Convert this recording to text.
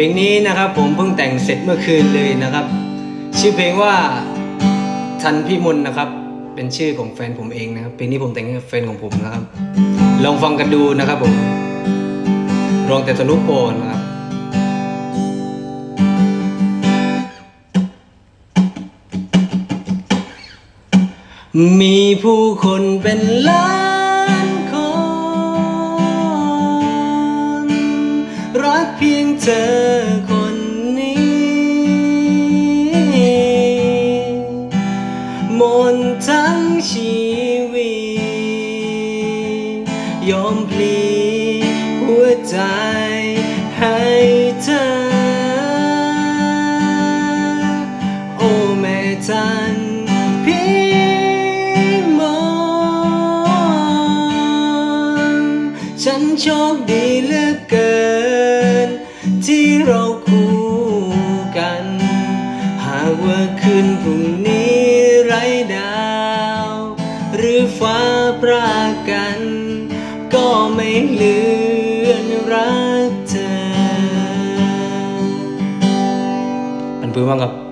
ลงนี้นะครับผมเพิ่งแต่งเสร็จเมื่อคืนเลยนะครับ ชื่อเพลงว่าทันพี่มนนะครับ เป็นชื่อของแฟนผมเองนะครับเพลงนี้ผมแต่งให้แฟนของผมนะครับ ลองฟังกันดูนะครับผมรองแต่ทะลุโปนนะครับมีผู้คนเป็นล้าน งเธอคนนี้ มนทั้งชีวิต ยอมพลีหัวใจให้เธอ โอ้แม่จันพี่มนต์ฉันโชคดีเหลือเกิน คืนพรุ่งนี้ไร้ดาว หรือฟ้าปรากัน ก็ไม่เลือนรักเธอ อันปื้มบ้างครับ